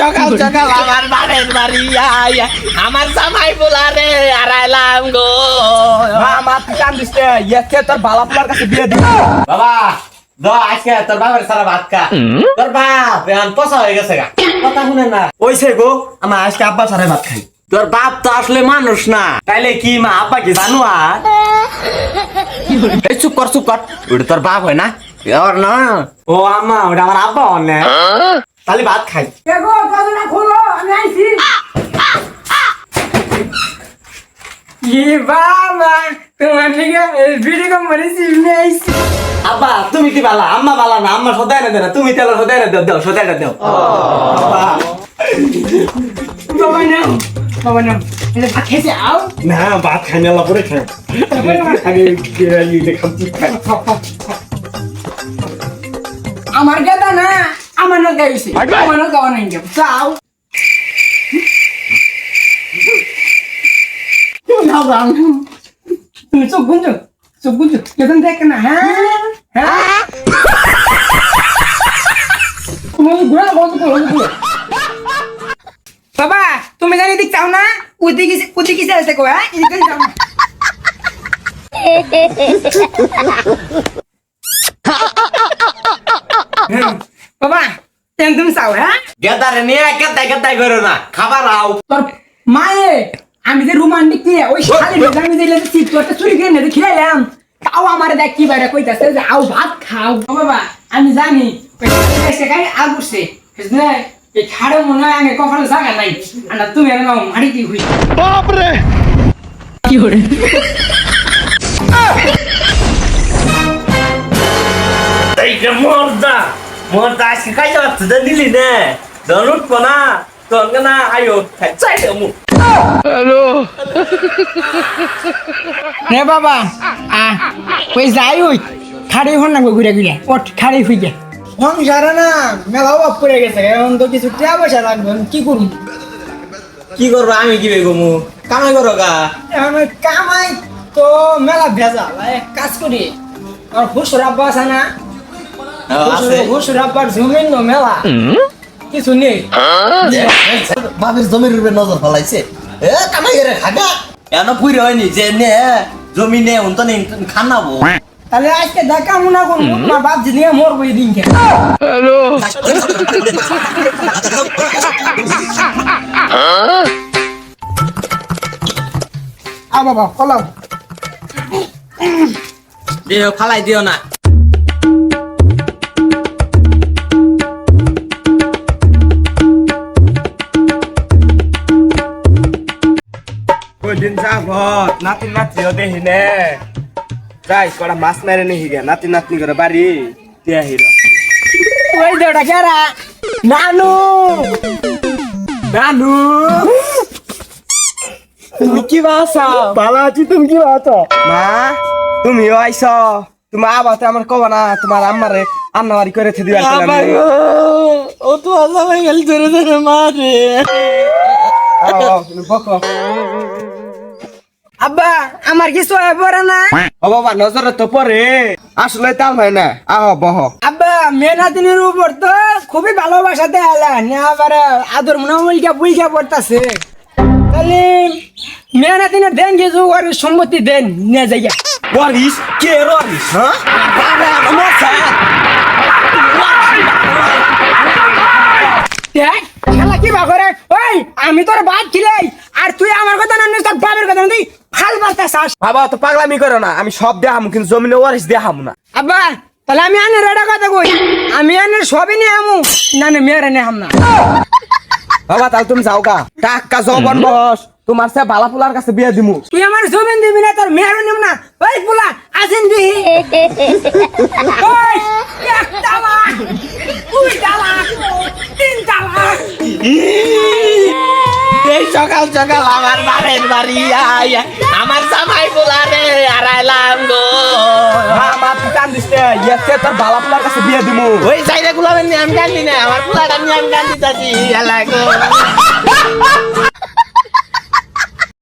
সকাল সকাল আমার বাড়ির বাড়ি আইয়া আমার জামাই রে হারাইলাম গো। মা তুই কান্দিস রে ইয়ে তোর বালা পোলার কাছে বিয়ে দিবি। বাবা দ আজকে তোর বাবার সারা ভাত খা। তোর বাপ এখন পচা হয়ে গেছে গা। কথা শুনে না। ওইসে গো আমার আজকে আব্বা সারে ভাত খাই তোর বাপ তো আসলে মানুষ না। তাইলে কি মা আব্বা কি জানো আর এই চুপ কর চুপ কর। ওটা তোর বাপ হয় না? ওর না। ও আম্মা ওটা আমার আব্বা অনে তাহলে ভাত খাই। দেখো দরজাটা খোলো আমি আইছি। কি বাবা তোমার লিগে ভিডিও কোম্পানি সিমে আইছি। আব্বা তুমি কি বালা? আম্মা বালা না আম্মা সদায় না দেনা তুমি তেল সদায় না দাও দাও সদায় না দাও। বাবা নাও বাবা নাও। এটা ভাত খেয়েছে আও। না ভাত খাই না পরে খাই। আগে খাচ্ছি আমার গাদা না। আমার না গাইছে আমার না গাওয়া নাই গে চাও না বাবা তুমি চোখ গুঞ্জো চোখ গুঞ্জো। এখন দেখ না হ্যাঁ? হ্যাঁ? তুমি ঘুরে বন্ধ করো বন্ধ করো। বাবা তুমি জানি দিক চাও না ওদিকে ওদিকে চাইতে কো হ্যাঁ? এদিকে যাও না হ্যাঁ। বাবা তেন তুমি চাও হ্যাঁ? গেদারে নিয়ে কেতাই কেতাই করো না খাবার আও। তোর মায়ে আমি যে রোমান্টিক দিয়ে ওই শালি ভেজা দিলে চিপ তোরটা চুরি করে নিয়ে খেলাম তাও আমার দেখ কি বাইরে কইতাছে যে আও ভাত খাও। ও বাবা আমি জানি খাই আগুছে বুঝলে? এই খাড়ে মনে হয় আগে কখনো জায়গা নাই। আর তুমি আমি মারি কি হই? এই যে মর্দা মর্দা আজকে তো দিলি নে দন উঠবো না তোর না আয়ো চাই দেবো রে বাবা আ ওই যাই ওই খাড়ি হন না ঘুরে ঘুরে ওঠ খাড়ি হই সংসারে না মেলা অভাব পড়ে গেছে এখন তো কিছু টাকা পয়সা লাগবে কি করুন কি করব আমি কি বেগমু কামাই করো গা এখন কামাই তো মেলা ভেজা এক কাজ করি আর হুসুর আব্বা আছে না মেলা। কিছু নেই। বাপের জমির উপরে নজর ফলাইছে। এ কামাই করে খাগা। এন হয়নি? যে নে জমি নে উন তো নে খানাবো। তাহলে আজকে দেখা মনে করব তোমার বাপ যদি মরবো এই দিনকে। আ বাবা কলাও দিও ফালাই দিও না। দিন যাব নাতি নাতিও দেখি নে। যাই কড়া মাছ মেরে নি হিগে নাতি নাতনি করে বাড়ি দিয়া হিরো ওই দেওটা কেরা নানু। নানু। তুমি কি বাসা ভালো আছি তুমি কি বাসা মা তুমিও আইছ। তোমার আবাতে আমার কব না তোমার আম্মারে আন্নাবাড়ি করে থে দিবার ও তো আল্লাহ ভাই গেল ধরে ধরে মারে। বকো। আব্বা আমার কিছু হয়ে পড়ে না? ও বাবা নজরে তো পরে আসলে তাল হয় না। আহ বহ। আব্বা উপর তো খুবই ভালোবাসা দেয়ালেন আবার আদর মনে উল্কা বুলকা পড়তাছে। তাহলে মেনাদিনের দেন কিছু ওর সম্মতি দেন। নিয়ে ওয়ারিস কে ওয়ারিস হ্যাঁ? দেখ খেলা কি ওই আমি তোর বাদ খিলাই আর তুই আমার কথা না নিস তোর বাবার কথা না তুই ফাল বার্তা চাস বাবা তো পাগলামি করো না। আমি সব দেখাম কিন্তু জমিনে ওয়ারিস দেখাম না। আব্বা তাহলে আমি আনে রেডা কথা কই? আমি আনে সবই নিয়ে আমু না না মেয়েরা নেহাম না। বাবা তাহলে তুমি যাও গা। টাকা জবন বস। তোমার সে বালা পোলার কাছে বিয়ে দিমু। তুই আমার জমিন দিবি না তোর মেয়েরও নিম না। ওই পোলা আসেন দিহি। এই সকাল সকাল আমার বাড়ির বাড়ি আমার জামাই রে আড়াইলাম গো। মা তুই কান্দিস রে ইয়ে তোর বালা পোলার কাছে বিয়ে দিমু। ওই সাইডে গুলো আমি কান্দি না আমার পোলাটা নিয়ে আমি কান্দি চাচ্ছি এলাকা